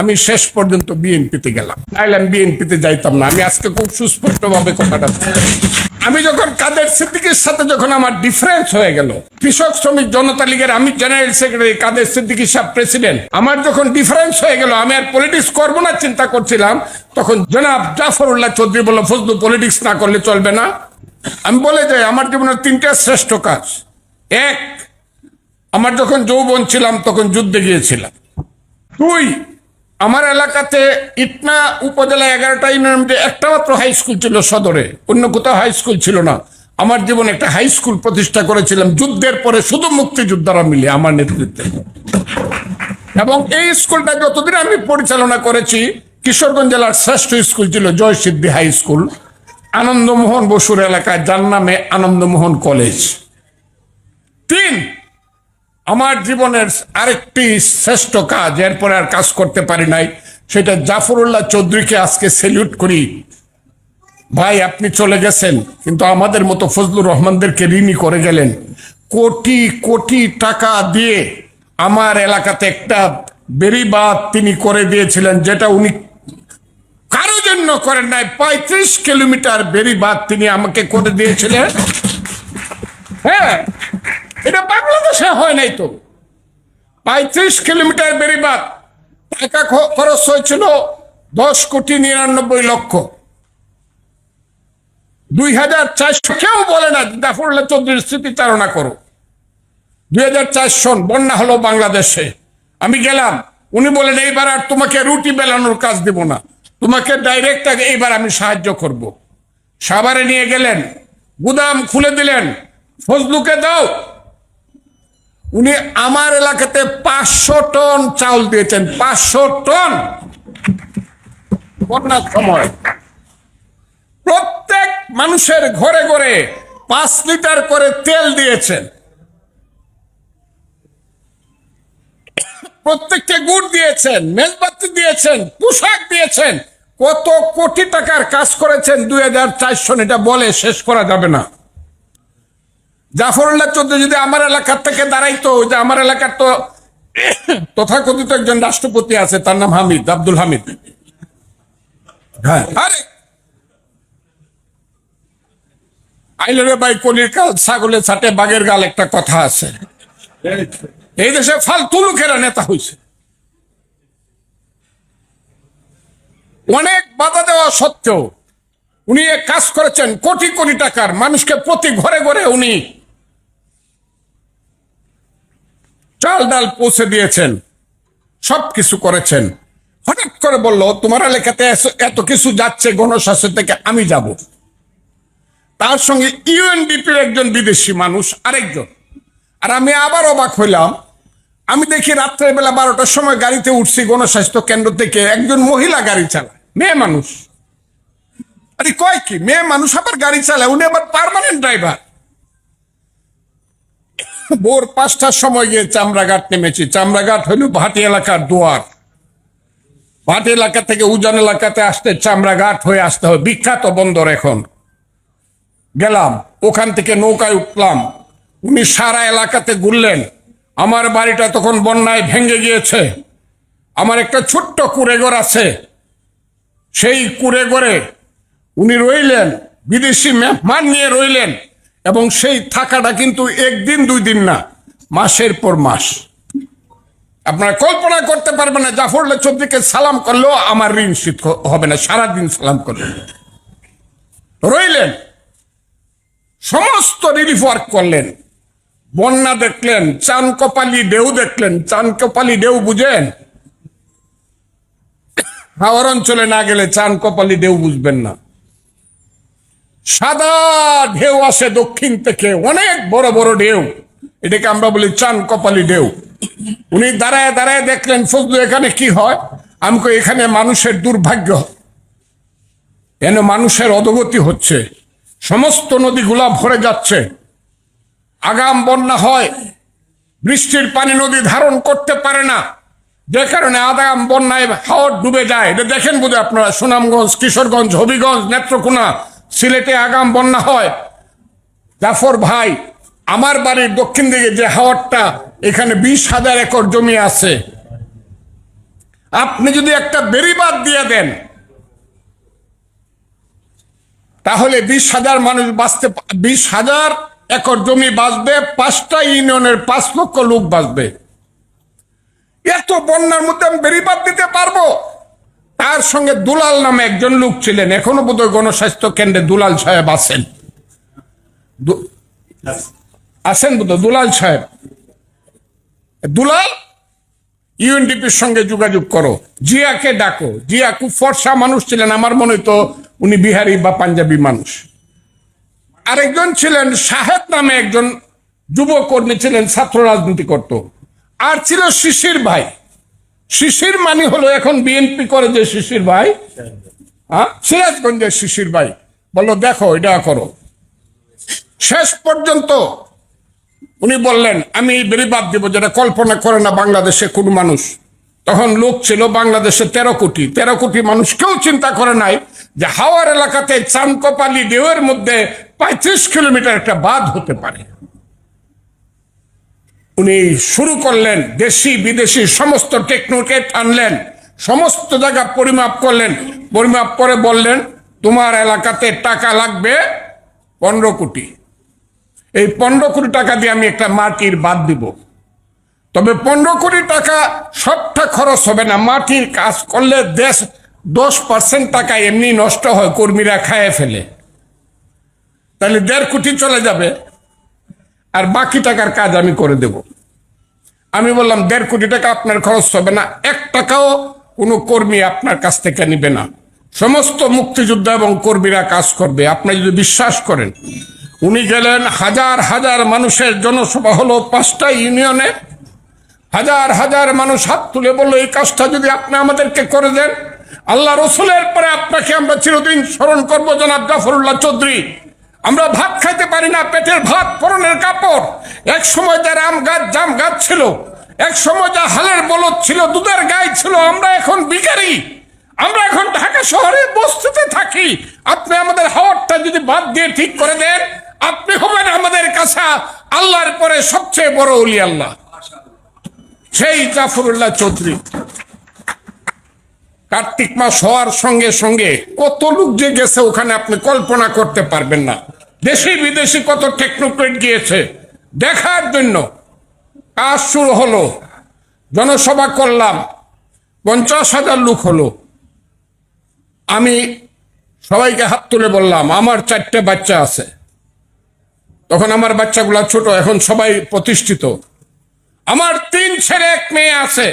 আমি শেষ পর্যন্ত বিএনপিতে গেলাম। বিএনপিতে যাইতাম না। আমি আজকে খুব কথাটা আমি যখন কাদের সাথে যখন আমার ডিফারেন্স হয়ে গেল, কৃষক শ্রমিক জনতা লীগের আমি জেনারেল সেক্রেটারি কাদের সিদ্দিকী সাহেব প্রেসিডেন্ট আমার যখন ডিফারেন্স হয়ে গেল, আমি আর পলিটিক্স করব না চিন্তা করছিলাম, তখন জনাব জাফরুল্লাহ চৌধুরী বলল, ফজলু পলিটিক্স না করলে চলবে না। আমি বলে যাই, আমার জীবনের তিনটা শ্রেষ্ঠ কাজ। এক আমার যখন যৌবন ছিলাম, তখন যুদ্ধে গিয়েছিলাম। দুই আমার এলাকাতে ইটনা উপজেলা এগারোটা ইউনিয়নের মধ্যে একটা মাত্র হাই স্কুল ছিল সদরে। অন্য কোথাও হাই স্কুল ছিল না। আমার জীবনে একটা হাই স্কুল প্রতিষ্ঠা করেছিলাম। যুদ্ধের পরে শুধু মুক্তিযোদ্ধারা মিলে আমার নেতৃত্বে। এবং এই স্কুলটা যতদিন আমি পরিচালনা করেছি, কিশোরগঞ্জ জেলার শ্রেষ্ঠ স্কুল ছিল জয় সিদ্ধি হাই স্কুল আনন্দমোহন বসুর এলাকায় যার নামে আনন্দমোহন কলেজ তিন আমার জীবনের আরেকটি শ্রেষ্ঠ কাজ, এরপরে আর কাজ করতে পারি নাই, সেটা জাফরুল্লাহ চৌধুরীকে আজকে সেলিউট করি। ভাই, আপনি চলে গেছেন, কিন্তু আমাদের মতো ফজলুর রহমানদেরকে ঋণী করে গেলেন। কোটি কোটি টাকা দিয়ে আমার এলাকাতে একটা বেরিবাদ তিনি করে দিয়েছিলেন, যেটা উনি কারও জন্য করেন নাই। পঁয়ত্রিশ কিলোমিটার বেরিবাদ তিনি আমাকে করে দিয়েছিলেন। হ্যাঁ বাংলাদেশে হয় নাই তো। পঁয়ত্রিশ কিলোমিটার বেরিবাদ টাকা খরচ হয়েছিল দশ কোটি নিরানব্বই লক্ষ। দুই হাজার চারশো কেউ বলে না জাফরুল্লাহ চৌধুরীর স্মৃতিচারণা করো। দুই হাজার চার বন্যা হলো বাংলাদেশে। আমি গেলাম, উনি বলেন, এইবার আর তোমাকে রুটি বেলানোর কাজ দেব না। তোমাকে ডাইরেক্ট এইবার আমি সাহায্য করব। সাভারে নিয়ে গেলেন, গুদাম খুলে দিলেন ফজলুকে দাও উনি আমার এলাকাতে পাঁচশো টন চাউল দিয়েছেন, পাঁচশো টন। বন্যার সময়। প্রত্যেক মানুষের ঘরে ঘরে পাঁচ লিটার করে তেল দিয়েছেন। প্রত্যেককে গুড় দিয়েছেন, মেজবাতি দিয়েছেন, পোশাক দিয়েছেন। কত কোটি টাকার কাজ করেছেন, দুই হাজার চারশো, এটা বলে শেষ করা যাবে না। জাফরুল্লাহ চৌধুরী যদি আমার এলাকার থেকে দাঁড়াইতো যে আমার এলাকার তো তথাকথিত একজন রাষ্ট্রপতি আছে, তার নাম হামিদ, আব্দুল হামিদ। হ্যাঁ। একটা কথা আছে। এই দেশে ফালতু নেতা হয়েছে অনেক বাধা দেওয়া সত্ত্বেও উনি কাজ করেছেন, কোটি কোটি টাকার মানুষকে প্রতি ঘরে ঘরে উনি চাল ডাল পৌঁছে দিয়েছেন সব কিছু করেছেন। হঠাৎ করে বলল, তোমার এলাকাতে এত কিছু যাচ্ছে গণস্বাস্থ্য থেকে, আমি যাব। তার সঙ্গে ইউএনডিপির একজন বিদেশি মানুষ, আরেকজন। আর আমি আবার অবাক হইলাম। আমি দেখি রাত্রের বেলা বারোটার সময় গাড়িতে উঠছি গণস্বাস্থ্য কেন্দ্র থেকে, একজন মহিলা গাড়ি চালায়, মেয়ে মানুষ। আরে কয় কি, মেয়ে মানুষ আবার গাড়ি চালায়, উনি আবার পার্মানেন্ট ড্রাইভার ভোর পাঁচটার সময় গিয়ে চামড়াঘাট নেমেছি। চামড়াঘাট হইল ভাটি এলাকার দুয়ার। ভাটি এলাকা থেকে উজান এলাকাতে আসতে চামড়াঘাট হয়ে আসতে হবে। বিখ্যাত বন্দর এখন। গেলাম, ওখান থেকে নৌকায় উঠলাম। উনি সারা এলাকাতে ঘুরলেন। আমার বাড়িটা তখন বন্যায় ভেঙে গিয়েছে। আমার একটা ছোট্ট কুড়েঘর আছে। সেই কুড়েঘরে উনি রইলেন, বিদেশি মেহমান নিয়ে রইলেন। এবং সেই থাকাটা কিন্তু একদিন, দুই দিন না, মাসের পর মাস। আপনারা কল্পনা করতে পারবেন না জাফরুল্লাহ চৌধুরীকে সালাম করলেও আমার ঋণ শীত হবে না, সারাদিন সালাম করলেন রইলেন, সমস্ত রিলিফ ওয়ার্ক করলেন। বন্যা দেখলেন, চান কপালি ঢেউ দেখলেন, চান কপালি ঢেউ বুঝেন? হাওয়ার অঞ্চলে না গেলে চান কপালি ঢেউ বুঝবেন না। সাদা ঢেউ আসে দক্ষিণ থেকে অনেক বড় বড় ঢেউ। এটাকে আমরা বলি চান কপালি ঢেউ। উনি দাঁড়ায় দাঁড়ায় দেখলেন ফজলু এখানে কি হয়? আমি কই, এখানে মানুষের দুর্ভাগ্য। এনে মানুষের অধগতি হচ্ছে। সমস্ত নদীগুলা ভরে যাচ্ছে। আগাম বন্যা হয়। বৃষ্টির পানি নদী ধারণ করতে পারে না। যে কারণে আগাম বন্যায় হাওর ডুবে যায়। এটা দেখেন বোধহয় আপনারা সুনামগঞ্জ কিশোরগঞ্জ হবিগঞ্জ নেত্রকোনা সিলেটে আগাম বন্যা হয়। জাফর ভাই, আমার বাড়ির দক্ষিণ দিকে যে হাওয়ারটা এখানে বিশ হাজার একর জমি আছে। আপনি যদি একটা বেরিবাদ দিয়ে দেন, তাহলে বিশ হাজার মানুষ বাঁচতে বিশ হাজার একর জমি বাঁচবে, পাঁচটা ইউনিয়নের পাঁচ লক্ষ লোক বাঁচবে। এত বন্যার মধ্যে আমি বেরিবাদ দিতে পারব? তার সঙ্গে দুলাল নামে একজন লোক ছিলেন। এখনও বোধহয় গণস্বাস্থ্য কেন্দ্রে দুলাল সাহেব আছেন। আছেন বোধহয়, দুলাল সাহেব। দুলাল ইউএনডিপির সঙ্গে যোগাযোগ করো। জিয়াকে ডাকো। জিয়া খুব ফর্সা মানুষ ছিলেন, আমার মনে তো উনি বিহারি বা পাঞ্জাবি মানুষ। আরেকজন ছিলেন সাহেব নামে একজন যুব কর্মী ছিলেন, ছাত্র রাজনীতি করত। আর ছিল শিশির ভাই। শিশির মানে হলো এখন বিএনপি করে যে শিশির ভাই। হ্যাঁ? সিরাজগঞ্জের শিশির ভাই। বলল, দেখো, এটা করো। শেষ পর্যন্ত উনি বললেন, আমি বেরিবাদ দিব, যেটা কল্পনা করে না বাংলাদেশে কোন মানুষ। তখন লোক ছিল বাংলাদেশে তেরো কোটি। তেরো কোটি মানুষ কেউ চিন্তা করে নাই যে হাওয়ার এলাকাতে চানকপালি ঢেউয়ের মধ্যে পঁয়ত্রিশ কিলোমিটার একটা বাঁধ হতে পারে। উনি শুরু করলেন, দেশি, বিদেশি সমস্ত টেকনোকেট আনলেন, সমস্ত জায়গা পরিমাপ করলেন। পরিমাপ করে বললেন, তোমার এলাকাতে টাকা লাগবে পনেরো কোটি। এই পনেরো কোটি টাকা দিয়ে আমি একটা মাটির বাদ দিব। তবে পনেরো কোটি টাকা সবটা খরচ হবে না। মাটির কাজ করলে দেশ দশ পার্সেন্ট টাকা এমনি নষ্ট হয়, কর্মীরা খায় ফেলে। তাহলে দেড় কোটি চলে যাবে। আর বাকি টাকার কাজ আমি করে দেব। আমি বললাম, দেড় কোটি টাকা আপনার খরচ হবে না, এক টাকাও কোনো কর্মী আপনার কাছ থেকে নিবে না। সমস্ত মুক্তিযোদ্ধা এবং কর্মীরা কাজ করবে। আপনি যদি বিশ্বাস করেন, উনি গেলেন হাজার হাজার মানুষের জনসভা হলো পাঁচটা ইউনিয়নে। হাজার হাজার মানুষ হাত তুলে বলল, এই কাজটা যদি আপনি আমাদেরকে করে দেন, আল্লাহ রসুলের পরে আপনাকে আমরা চিরদিন স্মরণ করব জনাব জাফরুল্লাহ চৌধুরী। আমরা ভাত খাইতে পারি না, পেটের ভাত, পরনের কাপড়। এক সময় যারা আম গাছ, জাম গাছ ছিল, এক সময় যা হালের বলদ ছিল, দুধের গাই ছিল, আমরা এখন বিকারি আমরা এখন ঢাকা শহরে বস্তিতে থাকি। আপনি আমাদের হাওয়ারটা যদি বাদ দিয়ে ঠিক করে দেন, আপনি হবেন আমাদের কাছে আল্লাহর পরে সবচেয়ে বড় অলি আল্লাহ। সেই জাফরুল্লাহ চৌধুরী। কার্তিক মাস হওয়ার সঙ্গে সঙ্গে কত লোক যে গেছে, ওখানে আপনি কল্পনা করতে পারবেন না। দেশি বিদেশি কত টেকনোক্রেট গিয়েছে, দেখার জন্য। কাজ শুরু হলো, জনসভা করলাম, পঞ্চাশ হাজার লোক হলো। আমি সবাইকে হাত তুলে বললাম, আমার চারটে বাচ্চা আছে। তখন আমার বাচ্চাগুলা ছোট, এখন সবাই প্রতিষ্ঠিত। আমার তিন ছেলে, এক মেয়ে আছে।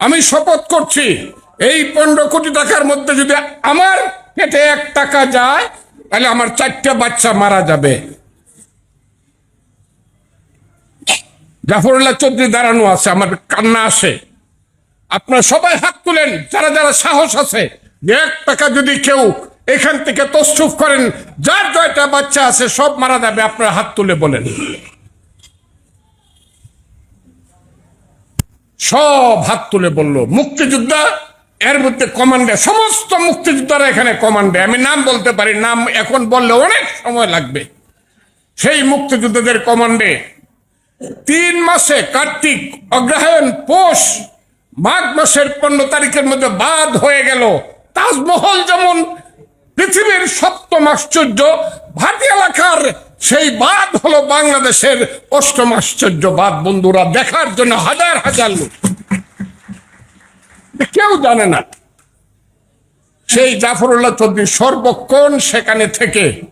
আমি শপথ করছি, এই পনেরো কোটি টাকার মধ্যে যদি আমার পেটে এক টাকা যায় তাহলে আমার চারটে বাচ্চা মারা যাবে। জাফরুল্লাহ চৌধুরী দাঁড়ানো আছে, আমার কান্না আসে। আপনারা সবাই হাত তুলেন, যারা যারা সাহস আছে এক টাকা যদি কেউ এখান থেকে তসরুফ করেন, যার জয়টা বাচ্চা আছে, সব মারা যাবে, আপনারা হাত তুলে বলেন। সব হাত তুলে বলল, মুক্তিযোদ্ধা এর মধ্যে কমান্ডে সমস্ত মুক্তিযোদ্ধারা এখানে কমান্ডে আমি নাম বলতে পারি, নাম এখন বললে অনেক সময় লাগবে। সেই মুক্তিযোদ্ধাদের কমান্ডে তিন মাসে কার্তিক অগ্রহায়ণ পোষ মাঘ মাসের পনেরো তারিখের মধ্যে বাদ হয়ে গেল। তাজমহল যেমন পৃথিবীর সপ্তম আশ্চর্য ভাটি এলাকার সেই বাদ হলো বাংলাদেশের অষ্টম আশ্চর্য বাদ। বন্ধুরা, দেখার জন্য হাজার হাজার লোক। কেউ জানে না। সেই জাফরুল্লাহ চৌধুরী সর্বক্ষণ সেখানে থেকে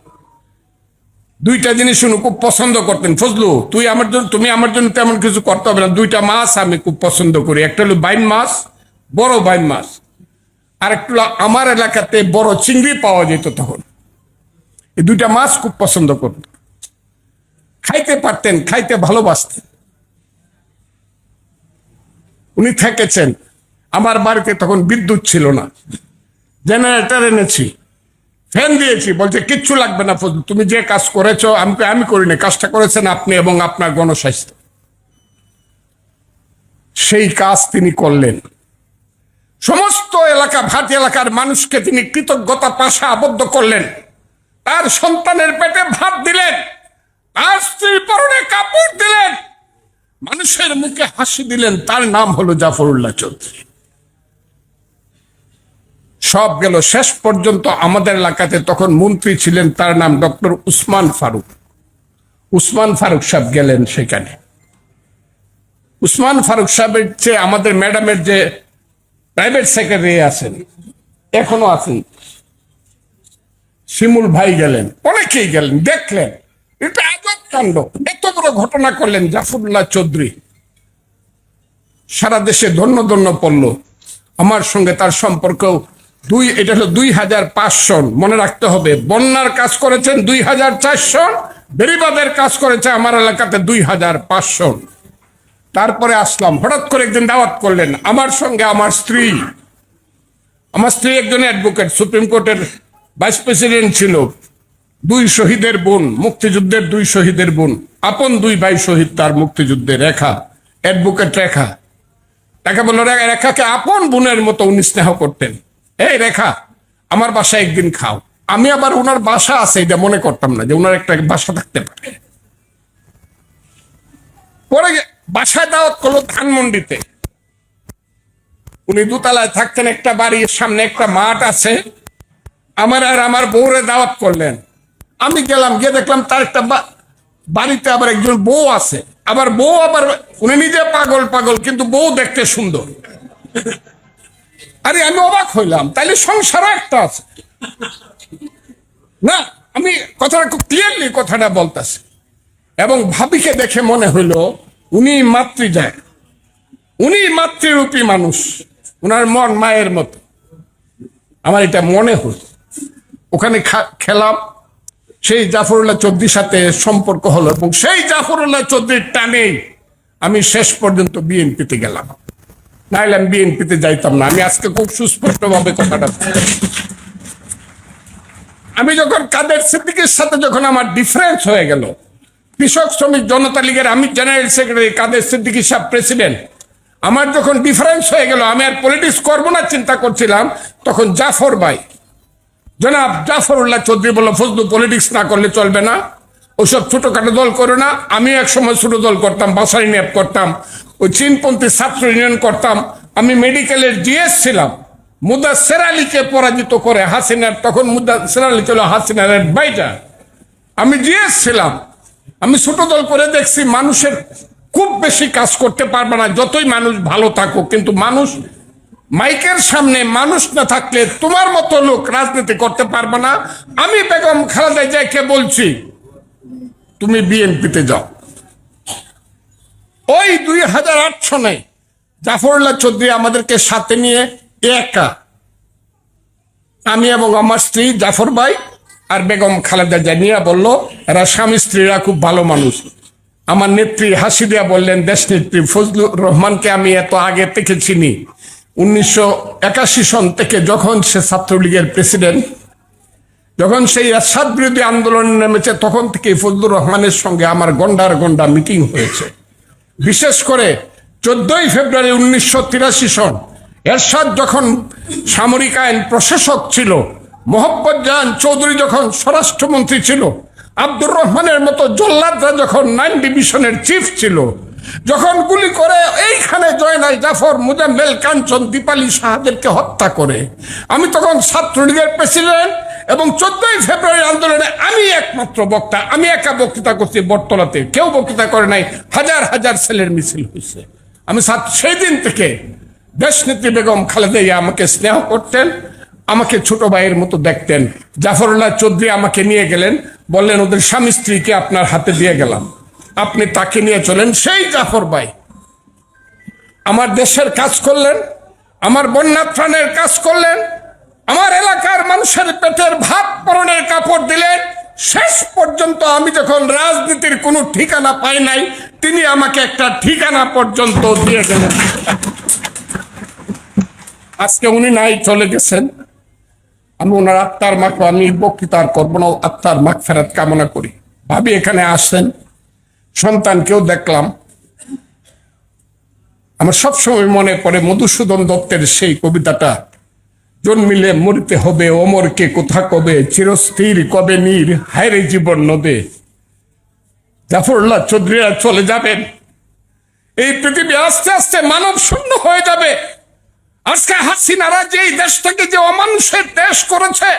দুইটা জিনিস উনি খুব পছন্দ করতেন। ফজলু, তুই আমার জন্য তুমি আমার জন্য তেমন কিছু করতে হবে না। দুইটা মাছ আমি খুব পছন্দ করি। একটা হলো বাইন মাছ, বড় বাইন মাছ। আর একটা আমার এলাকাতে বড় চিংড়ি পাওয়া যেত তখন। এই দুইটা মাছ খুব পছন্দ করত খাইতে পারতেন, খাইতে ভালোবাসতেন। উনি থেকেছেন। আমার বাড়িতে তখন বিদ্যুৎ ছিল না। জেনারেটার এনেছি। ফ্যান দিয়েছি, বলছে, কিচ্ছু লাগবে না ফজলু তুমি যে কাজ করেছ আমি আমি করিনি, কাজটা করেছেন আপনি এবং আপনার গণস্বাস্থ্য। সেই কাজ তিনি করলেন। সমস্ত এলাকা, ভাটি এলাকার মানুষকে তিনি কৃতজ্ঞতা পাশে আবদ্ধ করলেন। তার সন্তানের পেটে ভাত দিলেন। তার স্ত্রীর পরনে কাপড় দিলেন। মানুষের মুখে হাসি দিলেন। তার নাম হলো জাফরুল্লাহ চৌধুরী। সব গেল। শেষ পর্যন্ত আমাদের এলাকাতে তখন মন্ত্রী ছিলেন, তার নাম ডক্টর উসমান ফারুক। উসমান ফারুক সাহেব গেলেন সেখানে। উসমান ফারুক সাহেবের চেয়ে আমাদের ম্যাডামের যে প্রাইভেট সেক্রেটারি আছেন, এখনও আছেন। শিমুল ভাই গেলেন, অনেকেই গেলেন, দেখলেন। এটা আজব কাণ্ড। এত বড় ঘটনা করলেন জাফরুল্লাহ চৌধুরী। সারা দেশে ধন্য ধন্য পড়ল। আমার সঙ্গে তার সম্পর্ক দুই, এটা হলো দুই হাজার পাঁচ সন মনে রাখতে হবে, বন্যার কাজ করেছেন দুই হাজার চার সন বেরিবাদের কাজ করেছে আমার এলাকাতে দুই হাজার পাঁচ সন তারপরে আসলাম, হঠাৎ করে একদিন দাওয়াত করলেন, আমার সঙ্গে আমার স্ত্রী। আমার স্ত্রী একজন অ্যাডভোকেট সুপ্রিম কোর্টের ভাইস প্রেসিডেন্ট ছিল। দুই শহীদের বোন, মুক্তিযুদ্ধের দুই শহীদের বোন, আপন দুই ভাই শহীদ তার মুক্তিযুদ্ধে রেখা অ্যাডভোকেট রেখা। তাকে বলল রেখাকে আপন বোনের মতো উনি স্নেহ করতেন। এই রেখা, আমার বাসায় একদিন খাও। আমি আবার ওনার বাসা আছে, এটা মনে করতাম না যে ওনার একটা বাসা থাকতে পারে। পরে বাসায় দাওয়াত করল ধানমন্ডিতে। উনি দোতলায় থাকতেন, একটা বাড়ির সামনে একটা মাঠ আছে। আমার আর আমার বউরে দাওয়াত করলেন। আমি গেলাম, গিয়ে দেখলাম তার একটা বাড়িতে আবার একজন বউ আছে। আবার বউ আবার উনি নিজে পাগল পাগল, কিন্তু বউ দেখতে সুন্দর। আরে, আমি অবাক হইলাম। তাইলে সংসারও একটা আছে। না, আমি কথাটা খুব ক্লিয়ারলি কথাটা বলতেছি। এবং ভাবিকে দেখে মনে হইল, উনি মাতৃ যায় উনি মাতৃরূপী মানুষ। উনার মন মায়ের মতো। আমার এটা মনে হল ওখানে খেলাম। সেই জাফরুল্লাহ চৌধুরীর সাথে সম্পর্ক হলো এবং সেই জাফরুল্লাহ চৌধুরীর টানেই আমি শেষ পর্যন্ত বিএনপিতে গেলাম। নাইলে আমি বিএনপিতে যাইতাম না। আমি আজকে খুব সুস্পষ্টভাবে কথাটা আমি যখন কাদের সিদ্দিকের সাথে যখন আমার ডিফারেন্স হয়ে গেল, কৃষক শ্রমিক জনতা লীগের আমি জেনারেল সেক্রেটারি কাদের সিদ্দিকী সাহেব প্রেসিডেন্ট আমার যখন ডিফারেন্স হয়ে গেল, আমি আর পলিটিক্স করব না চিন্তা করছিলাম, তখন জাফর ভাই, জনাব জাফরুল্লাহ চৌধুরী বলল, ফজলু পলিটিক্স না করলে চলবে না। ওসব ছোটখাটো দল করো না। আমি এক সময় ছোট দল করতাম বাসারি ন্যাপ করতাম, ওই চীনপন্থী ছাত্র ইউনিয়ন করতাম। আমি মেডিকেলের জিএস ছিলাম। মুদাসের আলীকে পরাজিত করে হাসিনার, তখন মুদাসের আলী ছিল হাসিনার বাইটা আমি জিএস ছিলাম। আমি ছোট দল করে দেখছি মানুষের খুব বেশি কাজ করতে পারবে না, যতই মানুষ ভালো থাকুক, কিন্তু মানুষ মাইকের সামনে মানুষ না থাকলে তোমার মতো লোক রাজনীতি করতে পারবে না। আমি বেগম খালেদা জিয়াকে বলছি তুমি বিএনপিতে যাও। ওই দুই হাজার আট সনে জাফরুল্লাহ চৌধুরী আমাদেরকে সাথে নিয়ে একা। আমি এবং আমার স্ত্রী জাফর ভাই আর বেগম খালেদা জানিয়া বলল, এরা স্বামী স্ত্রীরা খুব ভালো মানুষ। আমার নেত্রী হাসি দিয়া বললেন, দেশ নেত্রী, ফজলুর রহমানকে আমি এত আগে থেকে চিনি উনিশশো একাশি সন থেকে যখন সে ছাত্রলীগের প্রেসিডেন্ট যখন সেই এরশাদ বিরোধী আন্দোলনে নেমেছে, তখন থেকে ফজলুর রহমানের সঙ্গে আমার গন্ডার গন্ডা মিটিং হয়েছে। বিশেষ করে চোদ্দই ফেব্রুয়ারি উনিশশো তিরাশি সন, এরশাদ যখন সামরিক আইন প্রশাসক ছিল, মোহাম্মদ জাহান চৌধুরী যখন স্বরাষ্ট্রমন্ত্রী ছিল, আব্দুর রহমানের মতো জল্লাদরা যখন নাইন ডিভিশনের চিফ ছিল, যখন গুলি করে এইখানে জয়নাল জাফর, মুজাম্মেল, কাঞ্চন, দীপালি শাহদেরকে হত্যা করে, আমি তখন ছাত্রলীগের প্রেসিডেন্ট এবং চোদ্দই ফেব্রুয়ারি আন্দোলনে আমি একমাত্র বক্তা, আমি একা বক্তৃতা করছি বটতলাতে। কেউ বক্তৃতা করে নাই, হাজার হাজার ছেলের মিছিল হয়েছে। আমি সেই দিন থেকে দেশনেত্রী বেগম খালেদা জিয়া আমাকে স্নেহ করতেন, আমাকে ছোট ভাইয়ের মতো দেখতেন। জাফরুল্লাহ চৌধুরী আমাকে নিয়ে গেলেন, বললেন, ওদের স্বামী স্ত্রীকে আপনার হাতে দিয়ে গেলাম। আপনি তাকে নিয়ে চলেন। সেই জাফর ভাই আমার দেশের কাজ করলেন, আমার বন্যা ত্রাণের কাজ করলেন আমার এলাকার মানুষের পেটের ভাত পরনের কাপড় দিলেন শেষ পর্যন্ত আমি যখন রাজনীতির কোনো ঠিকানা পাই নাই, তিনি আমাকে একটা ঠিকানা পর্যন্ত দিয়ে গেলেন। আজকে উনি নাই, চলে গেছেন। আমি ওনার আত্মার মাখ আমি বক্তৃতা আর করব না আত্মার মাখ ফেরত কামনা করি। ভাবি এখানে আসছেন সন্তানকেও দেখলাম। আমার সবসময় মনে পড়ে মধুসূদন দত্তের সেই কবিতাটা। জন্মিলে মরিতে হবে, অমরকে কোথা কবে? চিরস্থির কবে নীর? হায়রে জীবন নদে। জাফরুল্লাহ চৌধুরীরা চলে যাবেন। এই পৃথিবী আস্তে আস্তে মানব শূন্য হয়ে যাবে। আজকে হাস হাসিনারা যে এই দেশটাকে যে অমানুষের দেশ করেছে,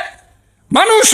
মানুষ